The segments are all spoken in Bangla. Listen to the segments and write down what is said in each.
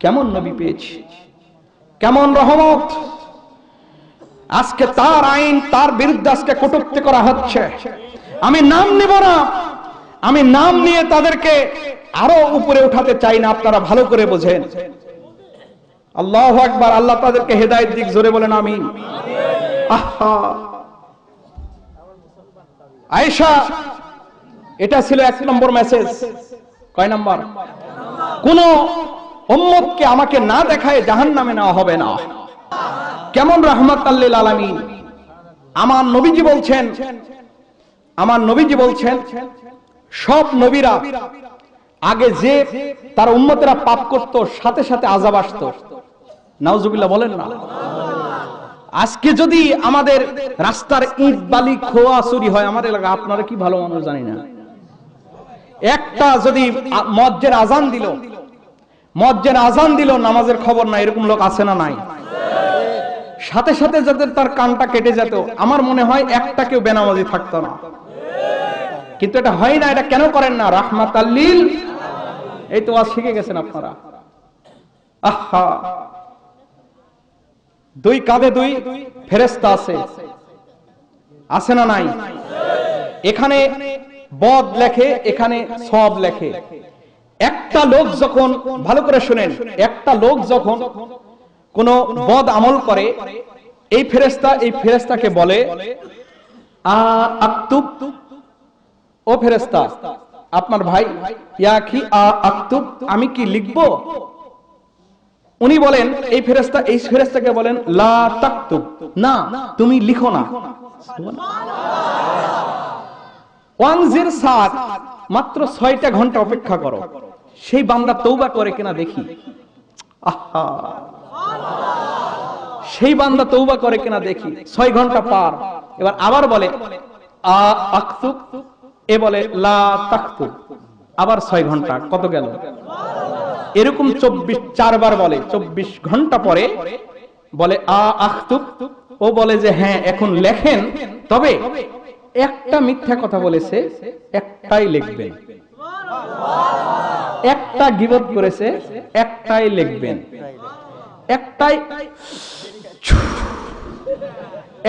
কেমন নবী পেয়েছি? কেমন রহমত? আজকে তার আইন, তার বিরুদ্ধে আজকে কটুক্তি করা হচ্ছে। আমি নাম নিব না। আমি নাম নিয়ে তাদেরকে আরও উপরে উঠাতে চাই না, আপনারা ভালো করে বোঝেন। আল্লাহ একবার আল্লাহ তাদেরকে হেদায়েত দিক, জোরে বলেন আমি আহা। আয়েশা, এটা ছিল এক নম্বর মেসেজ। কয় নম্বর? কোন উম্মতকে আমাকে না দেখায় জাহান নামে নেওয়া হবে না। কেমন রহমত আল্লিল আলামিন? আমার নবীজি বলছেন, আমার নবীজি বলছেন, সব নবীরা আগে যে তার উম্মতেরা পাপ করত, সাথে সাথে আজাব আসতো। নাউজুবিল্লাহ বলেন না। আজকে যদি আমাদের রাস্তার ইট, বালি, খোয়া চুরি হয়, আমাদের এলাকা আপনারা কি ভালো মানুষ জানি না। একটা যদি মজ্জের আজান দিল মজ্জের আজান দিল নামাজের খবর নাই, এরকম লোক আছে না নাই? সাথে সাথে যাদের তার কানটা কেটে যেত, আমার মনে হয় একটা কেউ বেনামাজি থাকতো না। কিন্তু এটা হয় না, এটা কেন করেন না? রাহমাত আল্লিল এই তো আজ শিখে গেছেন আপনারা। আহা! দুই কাঁধে দুই ফেরেস্তা আছে। আছে না নাই? এখানে বদ লেখে, এখানে সব লেখে। একটা লোক যখন ভালো করে শুনেন, একটা লোক যখন কোন বদ আমল করে, এই ফেরেস্তা এই ফেরেস্তাকে বলে ও ফেরেস্তা আপনার ভাই, ইয়া কি আক্তুব, আমি কি লিখব? উনি বলেন, এই ফেরেস্তা এই ফেরেস্তাকে বলেন, লা তাকতুব, না, তুমি লিখো না। মাত্র ছয়টা ঘণ্টা অপেক্ষা করো। সেই বান্দা তৌবা করে কিনা দেখি। আহা। সেই বান্দা তৌবা করে কিনা দেখি। ছয় ঘণ্টা পার। এবার আবার বলে এ বলে আবার ছয় ঘণ্টা। কত গেল? এরকম চব্বিশ, চারবার বলে, চব্বিশ ঘণ্টা পরে বলে, আ আখতুব ও বলে যে হ্যাঁ এখন লেখেন। তবে একটা মিথ্যা কথা বলেছে, একটাই লিখবেন একটা গিবত করেছে, একটাই লিখবেন। একটাই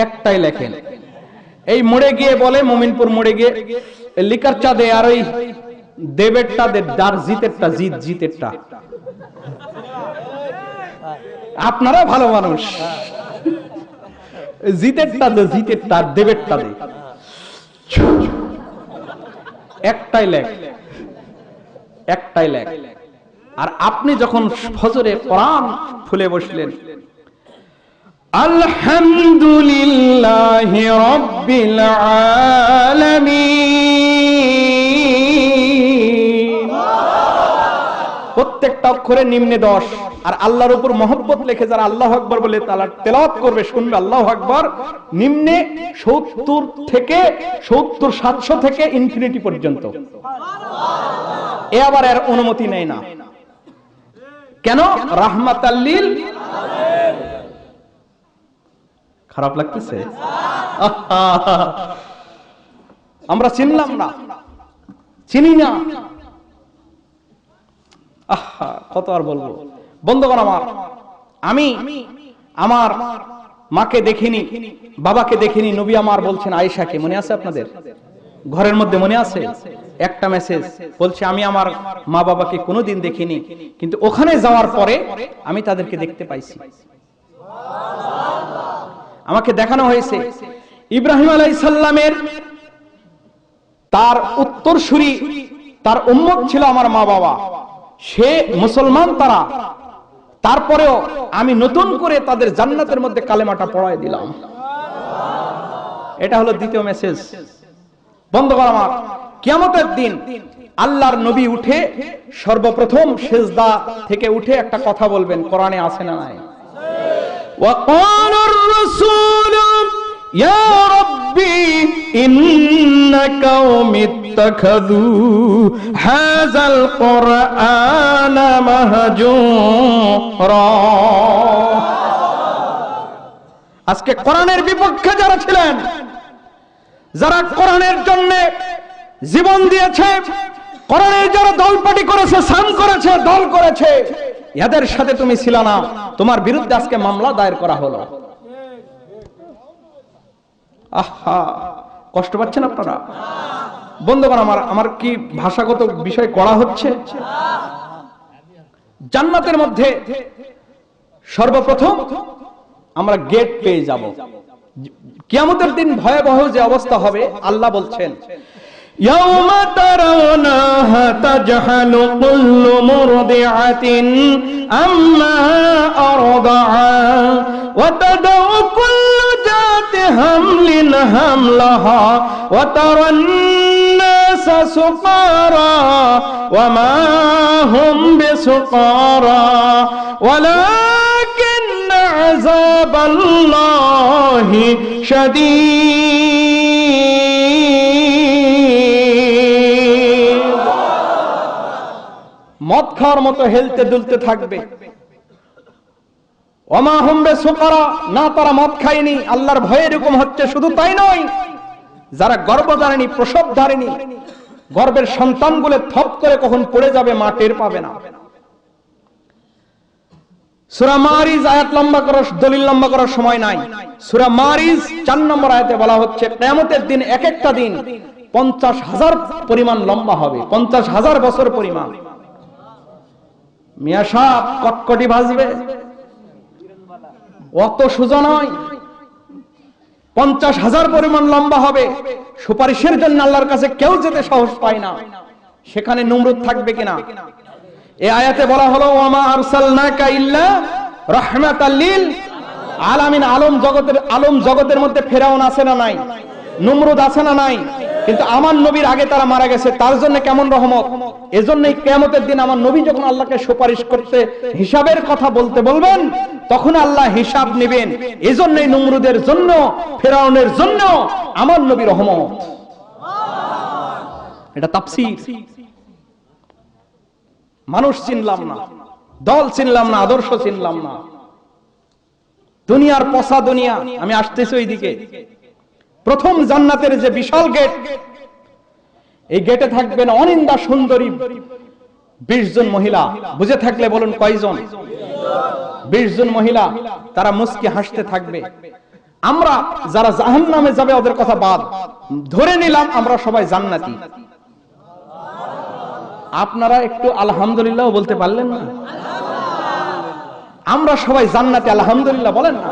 একটাই লেখেন। এই মোড়ে গিয়ে বলে, মোমিনপুর মোড়ে গিয়ে, লিকার চাঁদে আর ওই দেবেরটা দে, যার জিতেরটা, জিত জিতেরটা। আপনারা ভালো মানুষ। জিতেরটা দে, জিতেরটা, দেবেরটা দে। একটাই লেখ। একটাই লেখ। আর আপনি যখন ফজরে কোরআন খুলে বসলেন, আলহামদুলিল্লাহ রব্বিল প্রত্যেকটা অক্ষরে নিম্নে দশ। আর আল্লাহর উপর মহব্বত লেখে যারা আল্লাহ আকবর বলে তারা তেলাওয়াত করবে, শুনবে আল্লাহ আকবর। নিম্নে সত্তর থেকে সত্তর সাতশো থেকে ইনফিনিটি পর্যন্ত। এ আবার এর অনুমতি নেয় না। কেন? রাহমাত খারাপ লাগতেছে? আমরা চিনলাম না। চিনি না। কত আর বলব। বন্ধুগণ আমার, আমি আমার মাকে দেখিনি, বাবাকে দেখিনি, নবী আমার বলছেন আয়েশাকে। মনে আছে আপনাদের? ঘরের মধ্যে মনে আছে? একটা মেসেজ বলছে, আমি আমার মা বাবাকে কোনোদিন দেখিনি, কিন্তু ওখানে যাওয়ার পরে আমি তাদেরকে দেখতে পাইছি। আমাকে দেখানো হয়েছে, ইব্রাহিম আলাইসাল্লামের তার উত্তরসূরি, তার উম্মত ছিল আমার মা বাবা সে মুসলমান তারা। তারপরেও আমি নতুন করে তাদের জান্নাতের মধ্যে কালেমাটা পড়ায় দিলাম। এটা হলো দ্বিতীয় মেসেজ বন্ধ করা আমার কিয়ামতের দিন আল্লাহর নবী উঠে সর্বপ্রথম সেজদা থেকে উঠে একটা কথা বলবেন কোরআনে আছে না নাই وقال الرسول يا ربي إن قوم اتخذوا هذا القرآن مهجورا আজকে কোরআনের বিপক্ষে যারা ছিলেন যারা কোরআনের জন্য জীবন দিয়েছে। কোরআনের যারা দলপাটি করেছে সান করেছে, দল করেছে, এদের সাথে তুমি ছিল না। তোমার বিরুদ্ধে আজকে মামলা দায়ের করা হলো। আহা, কষ্ট পাচ্ছেন আপনারা? বন্ধুগণ, আমার আমার কি ভাষাগত বিষয় করা হচ্ছে? জান্নাতের মধ্যে সর্বপ্রথম আমরা গেট পেয়ে যাব। কিয়ামতের দিন ভয়াবহ যে অবস্থা হবে, আল্লাহ বলছেন يوم ترونها تجهل كل مرضعة أما أرضعا وتدع كل ذات حمل حملها وترى الناس سقارى وما هم بسقارى ولكن عذاب الله شديد. মদ খাওয়ার মতো হেলতে দুলতে থাকবে। অমা হম্বে সুকারা, না তারা মদ খায়নি, আল্লাহর এরকম হচ্ছে, শুধু তাই নয়, যারা প্রসব গর্ভের সন্তানগুলো থপ করে কখন পড়ে যাবে, মা টের পাবে না। সুরা মারিজ আয়াত লম্বা করার, দলিল লম্বা করার সময় নাই। সুরা মারিজ চার নম্বর আয়াতে বলা হচ্ছে দিন এক একটা দিন পঞ্চাশ হাজার পরিমাণ লম্বা হবে, পঞ্চাশ হাজার বছর পরিমাণ। মিয়া সাপ কটকটি ভাজবে অত সোজা নয়। পঞ্চাশ হাজার পরিমাণ লম্বা হবে। সুপারিশের জন্য আল্লাহর কাছে কেউ যেতে সাহস পায় না। সেখানে নুমরুদ থাকবে কিনা? এ আয়াতে বলা হলো আলামিন। আলম জগতের আলম জগতের মধ্যে ফেরাউন আছে না নাই? নুমরুদ আছে না নাই? কিন্তু আমার নবীর আগে তারা মারা গেছে, তার জন্য কেমন রহমত? এজন্যই কিয়ামতের দিন আমার নবী যখন আল্লাহকে সুপারিশ করতে হিসাবের কথা বলতে বলবেন তখন আল্লাহ হিসাব নেবেন। এজন্যই নুমরুদের জন্য, ফেরাউনের জন্য আমার নবী রহমত। এটা তাফসীর। মানুষ চিনলাম না, দল চিনলাম না, আদর্শ চিনলাম না। দুনিয়ার পচা দুনিয়া, আমি আসতেছি ওইদিকে। প্রথম জান্নাতের যে বিশাল গেট, এই গেটে থাকবেন অনিন্দা সুন্দরী বিশ জন মহিলা। বুঝে থাকলে বলুন কয়জন? বিশ জন মহিলা, তারা মুস্কি হাসতে থাকবে। আমরা যারা জাহান নামে যাবে, ওদের কথা বাদ। ধরে নিলাম আমরা সবাই জান্নাতি। আপনারা একটু আলহামদুলিল্লাহ বলতে পারলেন না? আমরা সবাই জান্নাতে, আলহামদুলিল্লাহ বলেন না?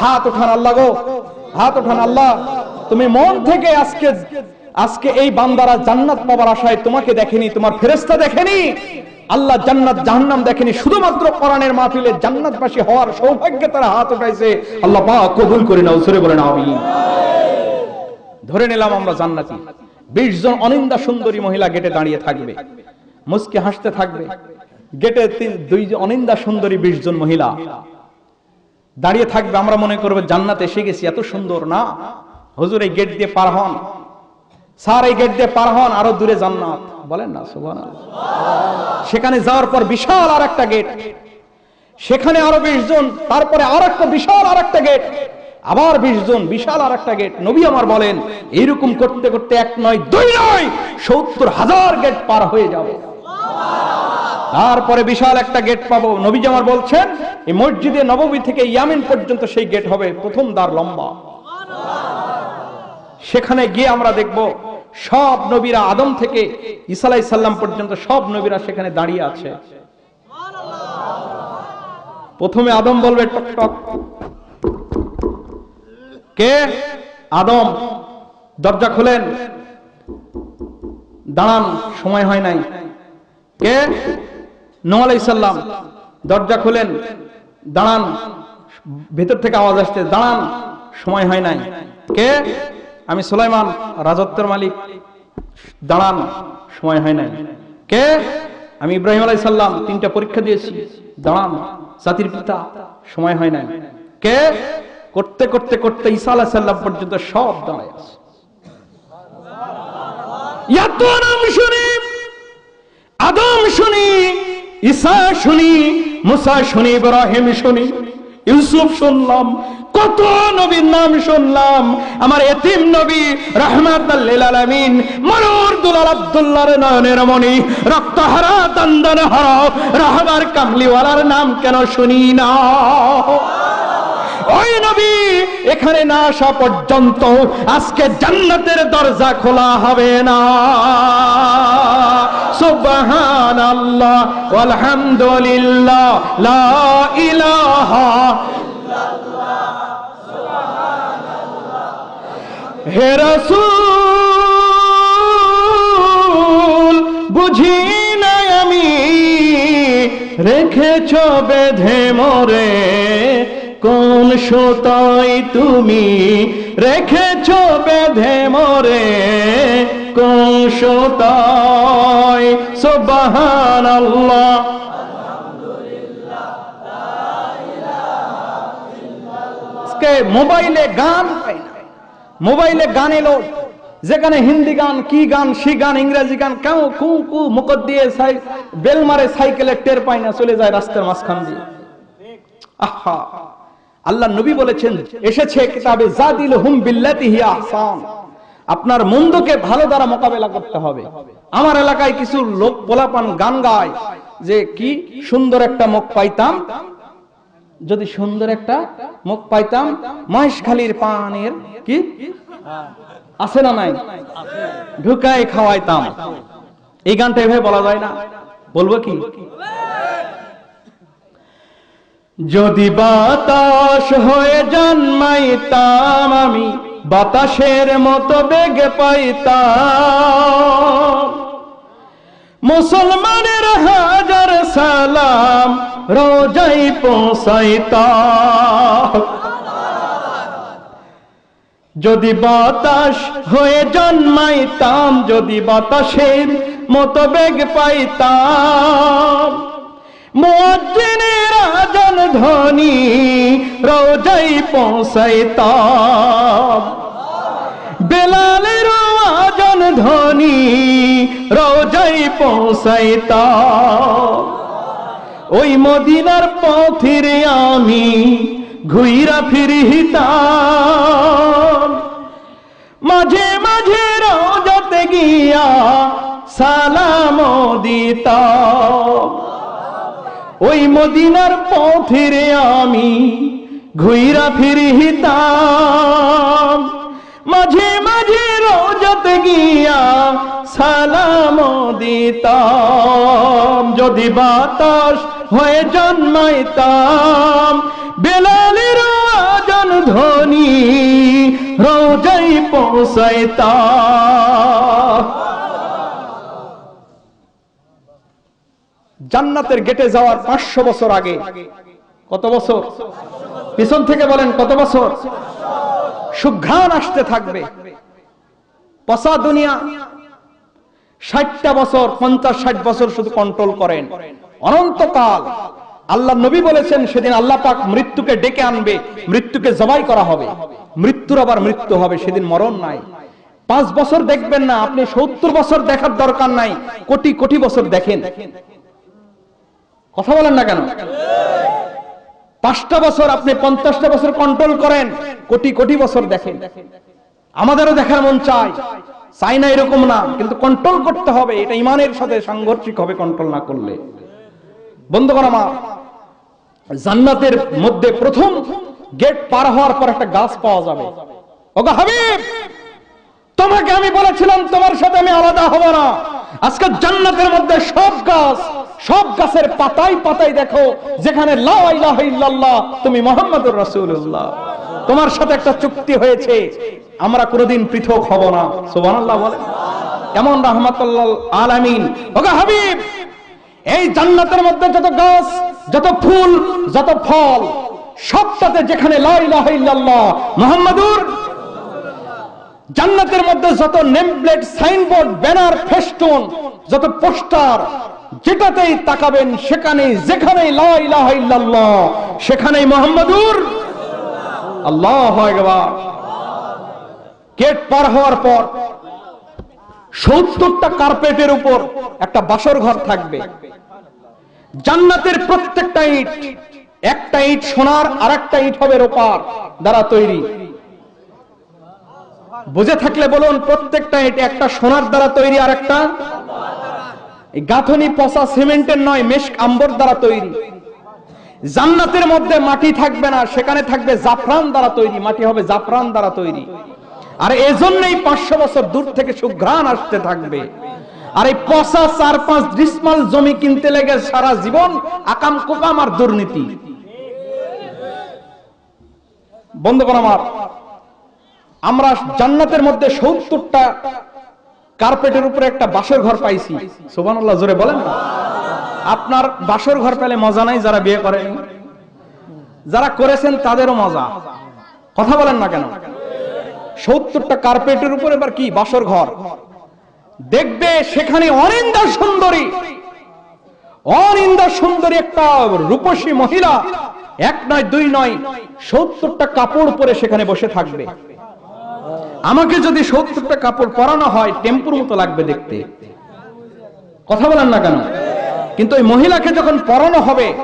হাত উঠান, আল্লাহ গো। হাত উঠান আল্লাহ, তুমি মন থেকে আজকে আজকে এই বান্দারা জান্নাত পাবার আশায় তোমাকে দেখেনি, তোমার ফেরেস্তা দেখেনি। আল্লাহ জান্নাত, জাহান্নাম দেখেনি, শুধুমাত্র কোরআনের মাহফিলে জান্নাতবাসী হওয়ার সৌভাগ্যে তারা হাত উঠাইছে। আল্লাহ পাক কবুল করে নাও সরে বলেন, আমিন। ধরে নিলাম আমরা জান্নাতি। বিশ জন অনিন্দা সুন্দরী মহিলা গেটে দাঁড়িয়ে থাকবে। মুসকে হাসতে থাকবে। গেটে দুই অনিন্দা সুন্দরী বিশ জন মহিলা। দাঁড়িয়ে থাকবে, আমরা মনে করব জান্নাতে এসে গেছি, এত সুন্দর না? হুজুর, এই গেট দিয়ে পার হন। স্যার, এই গেট দিয়ে পার হন, আরও দূরে জান্নাত। বলেন না সেখানে যাওয়ার পর বিশাল আর একটা গেট সেখানে আরও বিশ জন, তারপরে আর একটা বিশাল আর একটা গেট আবার বিশ জন, বিশাল আর একটা গেট নবী আমার বলেন, এইরকম করতে করতে এক নয়, দুই নয়, সত্তর হাজার গেট পার হয়ে যাবে। তারপরে বিশাল একটা গেট পাবো। নবী আমার বলছেন, এই মসজিদে নবমী থেকে ইয়ামিন পর্যন্ত সেই গেট হবে, প্রথম দ্বার লম্বা। সেখানে গিয়ে আমরা দেখব, সব নবীরা আদম থেকে ইসালাই সাল্লাম পর্যন্ত সব নবীরা সেখানে দাঁড়িয়ে আছে। প্রথমে আদম বলবে, টক টক। কে? আদম। দরজা খোলেন। দাঁড়ান, সময় হয় নাই। কে? আলাইসাল্লাম দরজা খুলেন, দাঁড়ান, ভেতর থেকে আওয়াজ আসছে, দাঁড়ান, সময় হয় নাই। কে? আমি সুলাইমান, রাজত্বের মালিক। দাঁড়ান, সময় হয় নাই। কে? আমি ইব্রাহিম আলাইসাল্লাম তিনটা পরীক্ষা দিয়েছি। দাঁড়ান, জাতির পিতা, সময় হয় নাই। কে? করতে করতে করতে ঈসা আলাইসাল্লাম পর্যন্ত সব দাঁড়ায় আছে। আদম শুনি ঈসা শুনি, মুসা শুনি, ইব্রাহিম শুনি, ইউসুফ শুনলাম, কত নবীর নাম শুনলাম। আমার এতিম নবী রহমাতুল্লিল আলামিন মনোর দুলাল আব্দুল্লাহর নয়নের মণি, রক্তহারা দন্দন হারা রহমার কামলিওয়ালার নাম কেন শুনি না? ওই নবী, এখানে না আসা পর্যন্ত আজকে জান্নাতের দরজা খোলা হবে না। সুবহান আল্লাহ আলহামদুলিল্লাহ লা ইলাহা হে রাসূল, বুঝি না আমি? রেখেছ বেঁধে মরে। কোন সুতাই তুমি? রেখেছ বেঁধে মরে। সুতাই সুবহান আল্লাহ মোবাইলে গান মোবাইলে গান এলো যেখানে হিন্দি গান, কি গান, সি গান, ইংরেজি গান, কেউ কু কু মুকত দিয়ে সাই বেল মারে সাইকেলে টের পায় না, চলে যায় রাস্তার মাঝখান দিয়ে। আহা! আল্লাহ নবী বলেছেন, এসেছে কিতাবে জাদিল হুম বিল্লাতি হিয়া আহসান। আপনার মন্দকে ভালো দ্বারা মোকাবেলা করতে হবে। আমার এলাকায় কিছু লোক পোলাপান গান গায় যে কি সুন্দর একটা মুখ পাইতাম। যদি সুন্দর একটা মুখ পাইতাম মহেশখালীর পানের কি? আছে না নাই? ঢুকায় খাওয়াইতাম। এই গানটা এভাবে বলা যায় না। বলব কি? যদি বাতাস হয়ে জন্মাইতাম আমি বাতাসের মতো বেগে পাইতাম। মুসলমানের হাজার সালাম রোজাই পৌঁছাইতাম। যদি বাতাস হয়ে জন্মাইতাম, যদি বাতাসের মতো বেগ পাইতাম মুয়াজ্জিনের আজান ধ্বনি, রোজাই পৌঁছাইতাম বেলালের আজান ধ্বনি, রোজাই পৌঁছাইতাম ওই মদিনার পথিরে আমি ঘুইরা ফিরিতাম। মাঝে মাঝে রোজাতে গিয়া সালাম দিতাম। ওই মদিনার পথিরে আমি ঘুইরা ফিরিতাম। মাঝে মাঝে রোজাতে গিয়া সালাম দিতাম। যদি বাতাস হয়ে জন্মাইতাম। বেলালের আজান ধ্বনি রোজাই পৌঁছাইতাম। জান্নাতের গেটে যাওয়ার পাঁচশো বছর আগে। কত বছর? পিছন থেকে বলেন কত বছর? সুঘ্রাণ আসতে থাকবে। পচা দুনিয়া ষাটটা বছর, পঞ্চাশ ষাট বছর শুধু কন্ট্রোল করেন। অনন্তকাল আল্লাহ নবী বলেছেন, সেদিন আল্লাহ পাক মৃত্যুকে ডেকে আনবে, মৃত্যুকে জবাই করা হবে। মৃত্যুর আবার মৃত্যু হবে, সেদিন মরণ নাই। পাঁচ বছর দেখবেন না, আপনি সত্তর বছর দেখার দরকার নাই, কোটি কোটি বছর দেখেন। কথা বলেন না কেন? পাঁচটা বছর আপনি পঞ্চাশটা বছর কন্ট্রোল করেন, কোটি কোটি বছর দেখেন। আমাদেরও দেখার মন চাই চাই না এরকম না, কিন্তু কন্ট্রোল করতে হবে, এটা ইমানের সাথে সাংঘর্ষিক হবে কন্ট্রোল না করলে। বন্ধুগণ আমার, জান্নাতের মধ্যে প্রথম গেট পার হওয়ার পর একটা গাছ পাওয়া যাবে। ওগো হাবিব, তোমাকে আমি বলেছিলাম, তোমার সাথে আমি আলাদা হব না। আজকে জান্নাতের মধ্যে সব গাছ সব গাছের পাতাই পাতাই দেখো, যেখানে তুমি মোহাম্মদুর রাসূলুল্লাহ। তোমার সাথে একটা চুক্তি হয়েছে, আমরা কোনোদিন পৃথক হব না। সুবহানাল্লাহ বলেন কেমন রাহমাতুল্লাহ আলামিন। ওগো হাবিব, এই জান্নাতের মধ্যে যত গাছ, যত ফুল, যত ফল, সবটাতে যেখানে ইল্লাল্লাহ জান্নাতের মধ্যে যত নেমপ্লেট, সাইনবোর্ড, ব্যানার, ফেস্টুন, যত পোস্টার যেটাতেই তাকাবেন ইলাহা ইল্লাল্লাহ, সেখানেই মোহাম্মদুর আল্লাহ গেট পার হওয়ার পর সত্তরটা কার্পেটের উপর একটা বাসর ঘর থাকবে। জান্নাতের প্রত্যেকটা ইট, একটা ইট সোনার আর একটা ইট হবে রোপার দ্বারা তৈরি। বুঝে থাকলে বলুন, প্রত্যেকটা ইট একটা সোনার দ্বারা তৈরি আর একটা এই গাঁথনি পচা সিমেন্টের নয় মেশ আম্বর দ্বারা তৈরি। জান্নাতের মধ্যে মাটি থাকবে না, সেখানে থাকবে জাফরান দ্বারা তৈরি, মাটি হবে জাফরান দ্বারা তৈরি। আর এজন্যই পাঁচশো বছর দূর থেকে সুঘ্রাণ আসতে থাকবে। আর এই পচা চার পাঁচ জমি কিনতে লেগে সারা জীবন আকাম আর দুর্নীতি। বন্ধুগণ আমার, আমরা জান্নাতের মধ্যে সত্তরটা কার্পেটের উপরে একটা বাসর ঘর পাইছি। সুবহানাল্লাহ, জোরে বলেন আপনার বাসর ঘর পেলে মজা নাই যারা বিয়ে করেন। যারা করেছেন তাদেরও মজা। কথা বলেন না কেন? সত্তরটা কার্পেটের উপর এবার কি? বাসর ঘর। দেখবে সেখানে অনিন্দা সুন্দরী। অনিন্দা সুন্দরী একটা রূপসী মহিলা। এক নয়, দুই নয়, সত্তরটা কাপড় পরে সেখানে বসে থাকবে। আমাকে যদি সত্তরটা কাপড় পরানো হয়, টেম্পুর মতো লাগবে দেখতে। কথা বলেন না কেন? কিন্তু ওই মহিলাকে যখন পরানো হবে,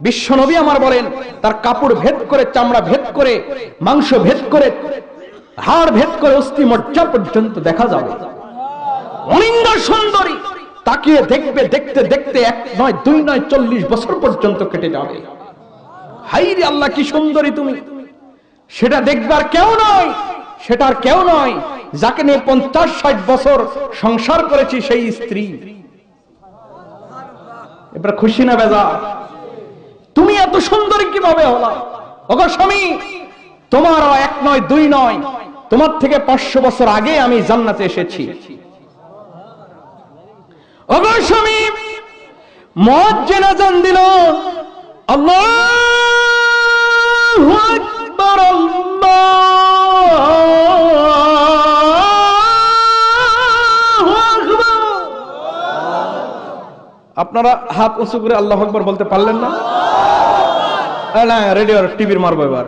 বিশ্বনবী আমার বলেন, তার কাপড় ভেদ করে, চামড়া ভেদ করে, মাংস ভেদ করে, হাড় ভেদ করে, অস্থি মজ্জা পর্যন্ত দেখা যাবে। অনিন্দ সুন্দরী তাকিয়ে দেখবে, দেখতে দেখতে এক নয়, দুই নয়, চল্লিশ বছর পর্যন্ত কেটে যাবে। হাই রে আল্লাহ, কি সুন্দরী তুমি। সেটা দেখবার কেউ নয়। সেটার কেউ নয়, যাকে নিয়ে পঞ্চাশ ষাট বছর সংসার করেছি সেই স্ত্রী। এবার খুশি না বেজা তুমি এত সুন্দরী কীভাবে হলা? ওগো স্বামী তোমার এক নয়, দুই নয়, তোমার থেকে পাঁচশো বছর আগে আমি জান্নাতে এসেছি। ওগো স্বামী, মদ জেনাজান দিল। আল্লাহু আকবার, আল্লাহু। আপনারা হাত উঁচু করে আল্লাহ আকবার বলতে পারলেন না? রেডিও টিভির মারবো এবার।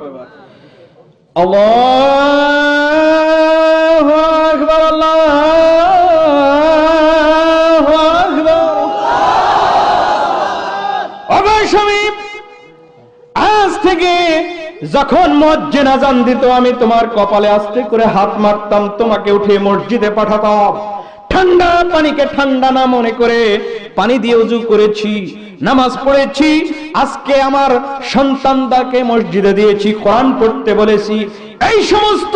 আজ থেকে যখন মসজিদ আজান দিত, আমি তোমার কপালে আস্তে করে হাত মারতাম, তোমাকে উঠে মসজিদে পাঠাতাম। ঠান্ডা পানিকে ঠান্ডা না মনে করে পানি দিয়ে উজু করেছি, নামাজ পড়েছি, আজকে আমার সন্তানদাকে মসজিদে দিয়েছি, কোরআন পড়তে বলেছি। এই সমস্ত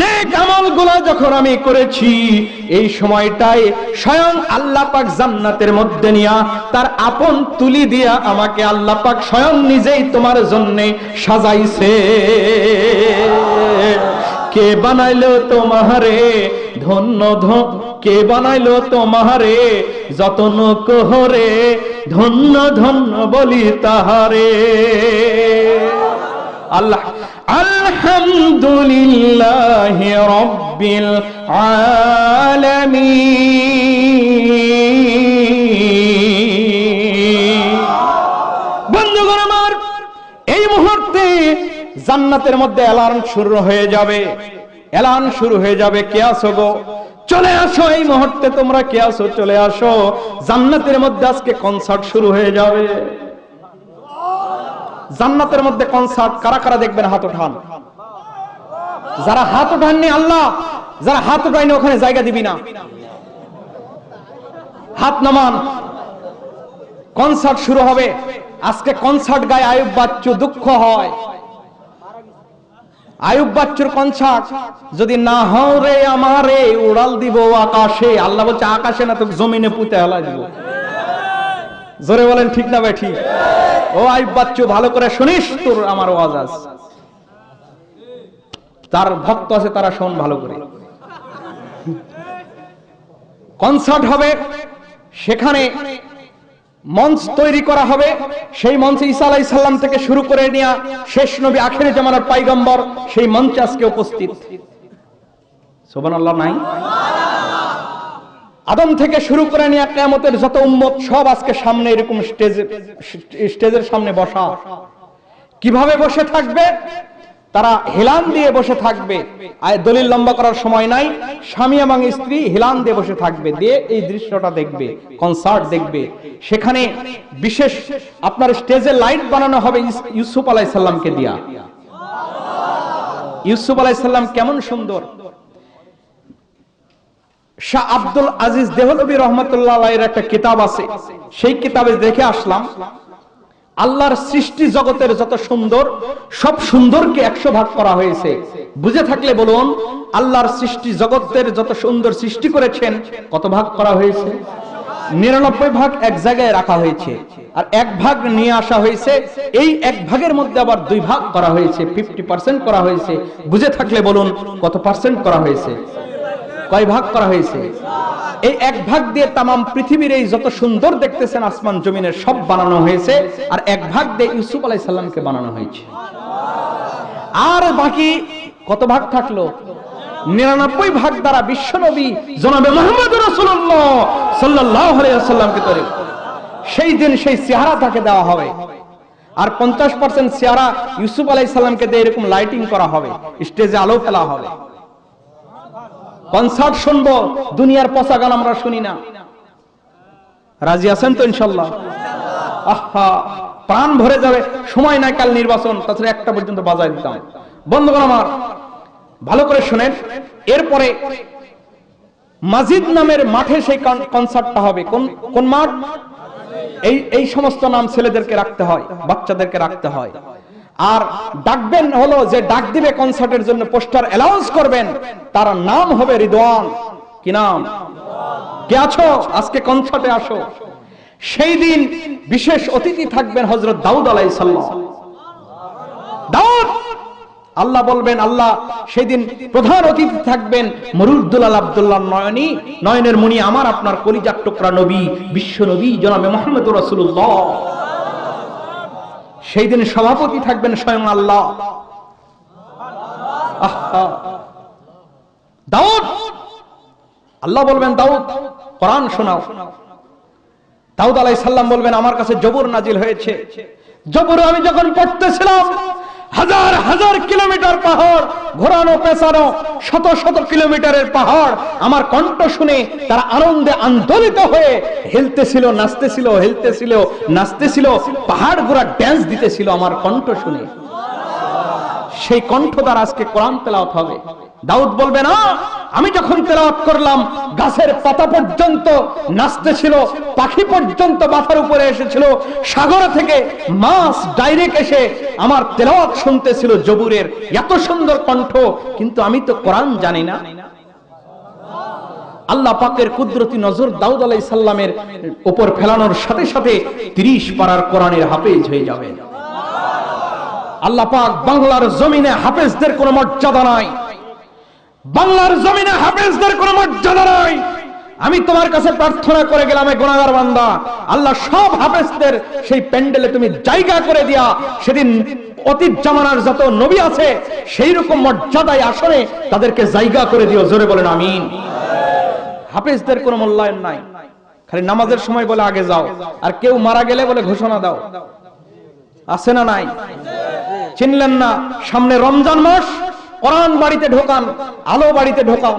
নেক আমলগুলো যখন আমি করেছি, এই সময়টায় স্বয়ং আল্লাহ পাক জান্নাতের মধ্যে নিয়া তার আপন তুলি দিয়া আমাকে আল্লাহ পাক স্বয়ং নিজেই তোমার জন্য সাজাইছে। কে বানাইলো তোমারে? ধন্য ধন কে বানাইলো তোমারে যতন কোহরে, ধন্য ধন্য বলি তাহারে। আল্লাহ, আলহামদুলিল্লাহ রব্বিল আলামিন। আমার, এই মুহূর্তে জান্নাতের মধ্যে অ্যালার্ম শুরু হয়ে যাবে। অ্যালার্ম শুরু হয়ে যাবে, কে আসো গো? চলে আসো, এই মুহূর্তে তোমরা কে আসো? চলে আসো। জান্নাতের মধ্যে আজকে কনসার্ট শুরু হয়ে যাবে। জান্নাতের মধ্যে কনসার্ট কারা কারা দেখবেন? হাত ওঠান। যারা হাত ওঠাননি, আল্লাহ, যারা হাত ওঠায়নি ওখানে জায়গা দিবি না। হাত নামান। কনসার্ট শুরু হবে। আজকে কনসার্ট গায়ে আয়ুব বাচ্চু দুঃখ হয়। আয়ুব বাচ্চুর কনসার্ট। যদি না আমারে, উড়াল দিব আকাশে। আল্লাহ বলছে, আকাশে না তো জমিনে পুঁতে হেলা দিব। জোরে বলেন, ঠিক না ভাই, ঠিক? ও আয়ুব বাচ্চু, ভালো করে শুনিস তোর আমার ওয়াজ তার ভক্ত আছে, তারা শোন ভালো করে। কনসার্ট হবে সেখানে মঞ্চ তৈরি করা হবে। সেই মঞ্চে ঈসা আলাইহিস সালাম থেকে শুরু করে নিয়ে শেষ নবী আখেরি জামানার পাইগম্বর সেই মঞ্চে আজকে উপস্থিত। নাই? আদম থেকে শুরু করে নিয়ে কিয়ামতের যত উম্মত সব আজকে সামনে এরকম স্টেজে স্টেজের সামনে বসা। কীভাবে বসে থাকবে? তারা হেলান দিয়ে বসে থাকবে। আর দলিল লম্বা করার সময় নাই। স্বামী এবং স্ত্রী হেলান দিয়ে বসে থাকবে। দিয়ে এই দৃশ্যটা দেখবে কনসার্ট দেখবে। সেখানে বিশেষ আপনার স্টেজে লাইট বানানো হবে ইউসুফ আলাইসাল্লামকে দিয়া। ইউসুফ আলাইসাল্লাম কেমন সুন্দর। শাহ আব্দুল আজিজ দেহলবী রহমতুল্লাহ একটা কিতাব আছে। সেই কিতাবে দেখে আসলাম আল্লাহর সৃষ্টি জগতের যত সুন্দর, সব সুন্দরকে একশো ভাগ করা হয়েছে। বুঝে থাকলে বলুন, আল্লাহর সৃষ্টি জগতের যত সুন্দর সৃষ্টি করেছেন, কত ভাগ করা হয়েছে? নিরানব্বই ভাগ এক জায়গায় রাখা হয়েছে। আর এক ভাগ নিয়ে আসা হয়েছে, এই এক ভাগের মধ্যে আবার দুই ভাগ করা হয়েছে ফিফটি পার্সেন্ট করা হয়েছে। বুঝে থাকলে বলুন, কত পার্সেন্ট করা হয়েছে? কয় ভাগ করা হয়েছে? এই এক ভাগ দিয়ে তামাম পৃথিবীর এই যত সুন্দর দেখতেছেন আসমান জমিনের সব বানানো হয়েছে, আর এক ভাগ দিয়ে ইউসুফ আলাই সাল্লামকে বানানো হয়েছে। আর বাকি কত ভাগ থাকল? নিরানব্বই ভাগ দ্বারা বিশ্ব নবী জনাবে মোহাম্মদ রসুল্লাহ সাল্লাহ সাল্লামকে তৈরি সেই দিন সেই চেহারা তাকে দেওয়া হবে। আর পঞ্চাশ পার্সেন্ট চেহারা ইউসুফ আলাই সাল্লামকে দিয়ে এরকম লাইটিং করা হবে। স্টেজে আলো ফেলা হবে। কনসার্ট শুনব, দুনিয়ার পচা গান আমরা শুনি না। রাজি আছেন তো ইনশাল্লাহ? আহা, প্রাণ ভরে যাবে। সময় নাই কাল নির্বাচন, তাছাড়া একটা পর্যন্ত বাজায় দিতাম। বন্ধুগণ আমার, ভালো করে শুনেন। এরপরে মাজিদ নামের মাঠে সেই কন- কনসার্টটা হবে। কোন কোন মাঠ? এই এই সমস্ত নাম ছেলেদেরকে রাখতে হয়, বাচ্চাদেরকে রাখতে হয়। আর ডাকবেন হলো যে ডাক দিবে কনসার্টের জন্য পোস্টার অ্যালাউন্স করবেন। তার নাম হবে রিদওয়ান। কি নাম? কে আছো? আজকে কনসার্টে আসো। সেই দিন বিশেষ অতিথি থাকবেন হজরত দাউদ আলাই দাউদ! আল্লাহ বলবেন, আল্লাহ, সেদিন প্রধান অতিথি থাকবেন মরুদ্দুলাল আব্দুল্লাহ নয়নী। নয়নের মুনি আমার, আপনার কলিজার টুকরা নবী, বিশ্ব নবী, জনাবে মোহাম্মদ রসুল্লাহ সেই দিন সভাপতি থাকবেন স্বয়ং আল্লাহ। দাউদ! আল্লাহ বলবেন, দাউদ, কোরআন শোনাও। দাউদ আলাই সাল্লাম বলবেন, আমার কাছে জবর নাজিল হয়েছে। জবর আমি যখন পড়তেছিলাম হাজার হাজার কিলোমিটার পাহাড়, ঘোরানো পেছানো শত শত কিলোমিটারের পাহাড়। আমার কণ্ঠ শুনে তারা আনন্দে আন্দোলিত হয়ে হেলতেছিল, নাচতেছিল হেলতেছিল, নাচতেছিল, পাহাড় ঘোরা ড্যান্স দিতেছিল আমার কণ্ঠ শুনে। সেই কণ্ঠ দ্বারা আজকে কোরআন তেলাওত হবে। দাউদ বলবে, না আমি যখন তেলাওয়াত করলাম, গাছের পাতা পর্যন্ত নাচতেছিল পাখি পর্যন্ত মাথার উপরে এসেছিল, সাগর থেকে মাছ ডাইরেক্ট এসে আমার তেলাওয়াত শুনতেছিল জবুরের। এত সুন্দর কণ্ঠ, কিন্তু আমি তো কোরআন জানি না। আল্লাহ পাকের কুদরতি নজর দাউদ আলাই সাল্লামের উপর ফেলানোর সাথে সাথে তিরিশ পাড়ার কোরআনের হাফেজ হয়ে যাবে। আল্লাহ পাক বাংলার জমিনে হাফেজদের কোনো মর্যাদা নাই। বাংলার জমিনে হাফেজদের কোনো মর্যাদা নাই। আমি তোমার কাছে প্রার্থনা করে গেলাম এই গুণাগার বান্দা। আল্লাহ সব হাফেজদের সেই প্যান্ডেলে তুমি জায়গা করে দিয়া সেদিন অতীত জামানার যত নবী আছে সেই রকম মর্যাদায় আসনে তাদেরকে জায়গা করে দিও। জোরে বলেন, আমিন। হাফেজদের কোনো মূল্যায়ন নাই। খালি নামাজের সময় বলে আগে যাও, আর কেউ মারা গেলে বলে ঘোষণা দাও। আছে না নাই? চিনলেন না? সামনে রমজান মাস কোরআন বাড়িতে ঢোকান, আলো বাড়িতে ঢোকান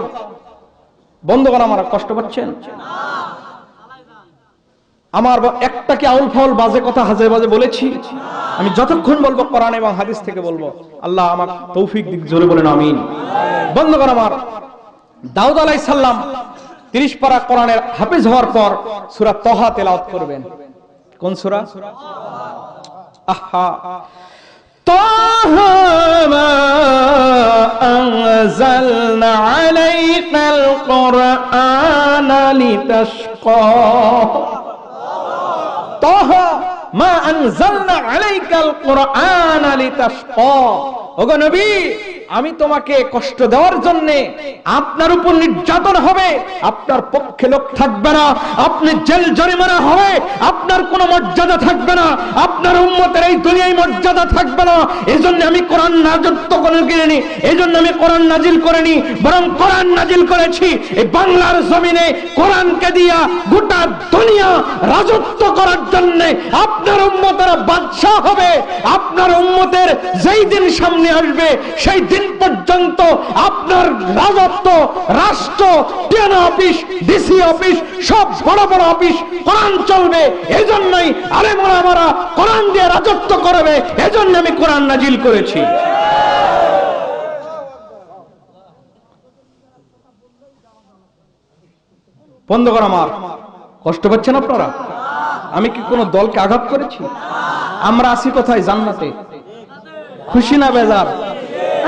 বন্ধুগণ, আমার কষ্ট পাচ্ছেন? আমার একটা কি আউল ফাউল বাজে কথা হাজে বাজে বলেছি? আমি যতক্ষণ বলব কোরআন এবং হাদিস থেকে বলব। আল্লাহ আমার তৌফিক দিক, জোরে বলেন আমিন। বন্ধুগণ, আমার দাউদ আলাই সাল্লাম তিরিশ পারা কোরআনের হাফিজ হওয়ার পর সুরা তহা তেলাওয়াত করবেন। কোন সুরা? আহা! طه ما أنزلنا عليك القرآن لتشقى طه ما أنزلنا عليك القرآن لتشقى ওগো নবী আমি তোমাকে কষ্ট দেওয়ার জন্য আপনার উপর নির্যাতন হবে। আপনার পক্ষে লোক থাকবে না। আপনি জেল জরিমানা হবে। আপনার কোনো মর্যাদা থাকবে না। আপনার উম্মতের এই দুনিয়ায় মর্যাদা থাকবে না। এই জন্য আমি কোরআন নাজত্ব করে কিনিনি। এই জন্য আমি কোরআন নাজিল করিনি। বরং কোরআন নাজিল করেছি। এই বাংলার জমিনে কোরআনকে দিয়া গোটা দুনিয়া রাজত্ব করার জন্য আপনার উম্মতেরা বাদশাহ হবে। আপনার উম্মতের যেই দিন সামনে আসবে, সেই দিন পর্যন্ত আপনার রাজত্ব, রাষ্ট্র টিএনএ অফিস, ডিসি অফিস, সব বড় বড় অফিস, কোরআন চলবে, এজন্যই আরে মোরা আমরা কোরআন দিয়ে রাজত্ব করবে, এজন্য আমি কোরআন নাজিল করেছি। বন্ধুগণ আমার, কষ্ট পাচ্ছেন আপনারা? আমি কি কোনো দলকে আঘাত করেছি? আমরা আসি কোথায়? জান্নাতে। খুশি না বেজার?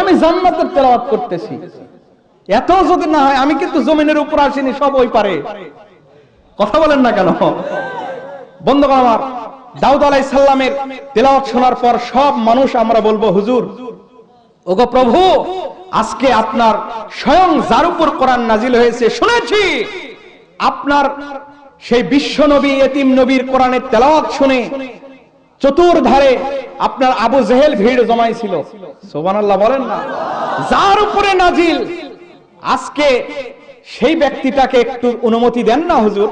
আমি জান্নাতের তেলাওয়াত করতেছি। এত যদি না হয়, আমি কিন্তু জমিনের উপর আসিনি, সব ওই পারে। কথা বলেন না কেন? বন্ধুগণ আমার, দাউদ আলাই সাল্লামের তেলাওয়াত শোনার পর সব মানুষ আমরা বলব, হুজুর, ওগো প্রভু, আজকে আপনার স্বয়ং যার উপর কোরআন নাজিল হয়েছে, শুনেছি। আপনার সেই বিশ্ব নবী, এতিম নবীর কোরআনের তেলাওয়াত শুনে চতুর্ধারে আপনার আবু জেহেল ভিড় জমাইছিল। সোবানাল্লাহ বলেন না। যার উপরে নাজিল, আজকে সেই ব্যক্তিটাকে একটু অনুমতি দেন না হুজুর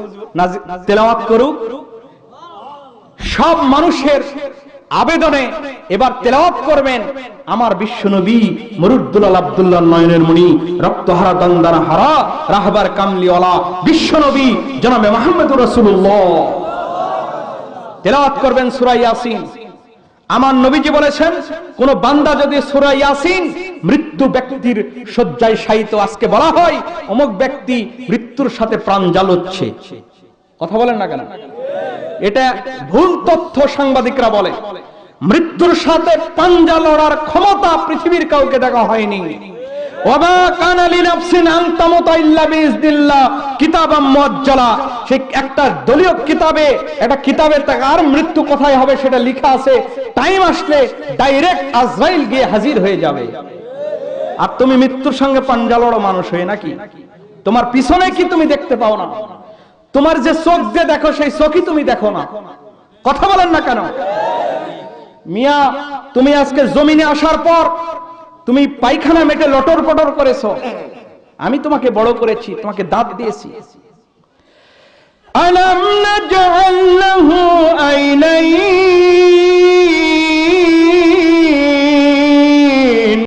তেলাওয়াত করুক। সব মানুষের আবেদনে এবার তেলাওয়াত করবেন আমার বিশ্বনবী মরুদ্দুলাল আব্দুল্লাহ নয়নের মণি রক্তহারা দন্দানা হারা, রাহবার কামলিওয়ালা, বিশ্বনবী জনাবে মাহমুদুর রাসূলুল্লাহ। তেলাওয়াত করবেন সূরা ইয়াসিন। আমার নবীজি বলেছেন, কোন বান্দা যদি সূরা ইয়াসিন মৃত্যু ব্যক্তির শয্যায় শায়িত আজকে বলা হয়, অমুক ব্যক্তি মৃত্যুর সাথে প্রাণ জ্বালোচ্ছে। কথা বলেন না কেন? এটা ভুল তথ্য সাংবাদিকরা বলে। মৃত্যুর সাথে পাঞ্জা লড়ার ক্ষমতা পৃথিবীর কাউকে দেখা হয়নি। হাজির হয়ে যাবে। আর তুমি মৃত্যুর সঙ্গে পাঞ্জা লড়ো মানুষ হয়ে নাকি? তোমার পিছনে কি তুমি দেখতে পাও না? তোমার যে চোখ যে দেখো, সেই চোখই তুমি দেখো না। কথা বলেন না কেন? মিয়া, তুমি আজকে জমিনে আসার পর তুমি পায়খানা মেটে লটর পটর করেছ। আমি তোমাকে বড় করেছি, তোমাকে দাঁত দিয়েছি। আলাম নাজআল লাহু আইনাইন।